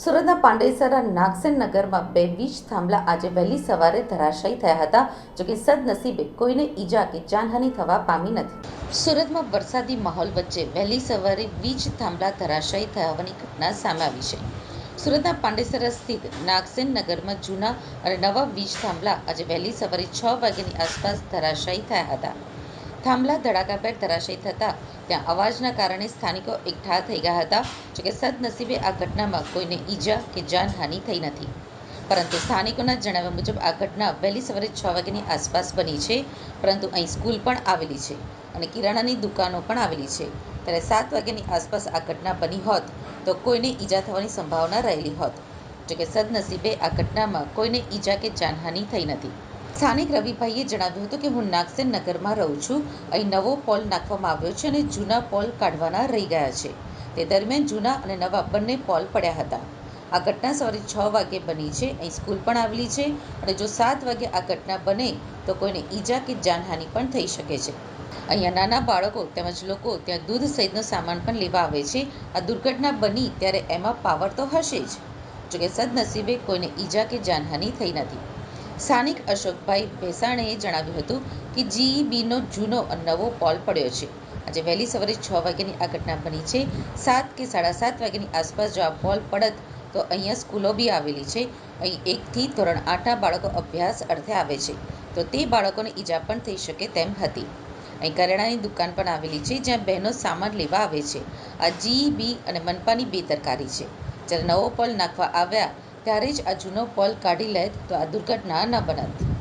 સુરતના પાંડેસરા નાગસેન નગરમાં બે વીજ થાંભલા આજે વહેલી સવારે ધરાશાયી થયા હતા જોકે સદનસીબે કોઈને ઈજા કે જાનહાનિ થવા પામી નથી. સુરતમાં વરસાદી માહોલ વચ્ચે વહેલી સવારે વીજ થાંભલા ધરાશાયી થયા હોવાની ઘટના સામે આવી છે. સુરતના પાંડેસરા સ્થિત નાગસેન નગરમાં જૂના અને નવા વીજ થાંભલા આજે વહેલી સવારે છ વાગ્યાની આસપાસ ધરાશાયી થયા હતા. થાંભલા ધડાકાભેર ધરાશયી થતાં ત્યાં અવાજના કારણે સ્થાનિકો એકઠા થઈ ગયા હતા જોકે સદનસીબે આ ઘટનામાં કોઈને ઈજા કે જાનહાનિ થઈ નથી. પરંતુ સ્થાનિકોના જણાવ્યા મુજબ આ ઘટના વહેલી સવારે છ વાગ્યાની આસપાસ બની છે, પરંતુ અહીં સ્કૂલ પણ આવેલી છે અને કિરાણાની દુકાનો પણ આવેલી છે. ત્યારે સાત વાગ્યાની આસપાસ આ ઘટના બની હોત તો કોઈને ઈજા થવાની સંભાવના રહેલી હોત જોકે સદનસીબે આ ઘટનામાં કોઈને ઈજા કે જાનહાનિ થઈ નથી. સ્થાનિક રવિભાઈએ જણાવ્યું હતું કે હું નાગસેન નગરમાં રહું છું. અહીં નવો પોલ નાખવામાં આવ્યો છે અને જૂના પોલ કાઢવાના રહી ગયા છે. તે દરમિયાન જૂના અને નવા બંને પોલ પડ્યા હતા. આ ઘટના સવારે છ વાગ્યે બની છે. અહીં સ્કૂલ પણ આવેલી છે અને જો સાત વાગે આ ઘટના બને તો કોઈને ઈજા કે જાનહાનિ પણ થઈ શકે છે. અહીંયા નાના બાળકો તેમજ લોકો ત્યાં દૂધ સહિતનો સામાન પણ લેવા આવે છે. આ દુર્ઘટના બની ત્યારે એમાં પાવર તો હશે જ. જોકે સદનસીબે કોઈને ઈજા કે જાનહાનિ થઈ નથી. સ્થાનિક અશોકભાઈ ભેસાણેએ જણાવ્યું હતું કે જીઈબીનો જૂનો નવો પોલ પડ્યો છે. આજે વહેલી સવારે છ વાગ્યાની આ ઘટના બની છે. સાત કે સાડા સાત વાગ્યાની આસપાસ જો આ પોલ પડત તો અહીંયા સ્કૂલો બી આવેલી છે. અહીં એકથી ધોરણ આઠના બાળકો અભ્યાસ અર્થે આવે છે. તો તે બાળકોને ઈજા પણ થઈ શકે તેમ હતી. અહીં કરિયાણાની દુકાન પણ આવેલી છે જ્યાં બહેનો સામાન લેવા આવે છે. આ જીઈબી અને મનપાની બેદરકારી છે. જ્યારે નવો પોલ નાખવા આવ્યા ત્યારે જ આ જૂનો પોલ કાઢી લેત તો આ દુર્ઘટના ન બનત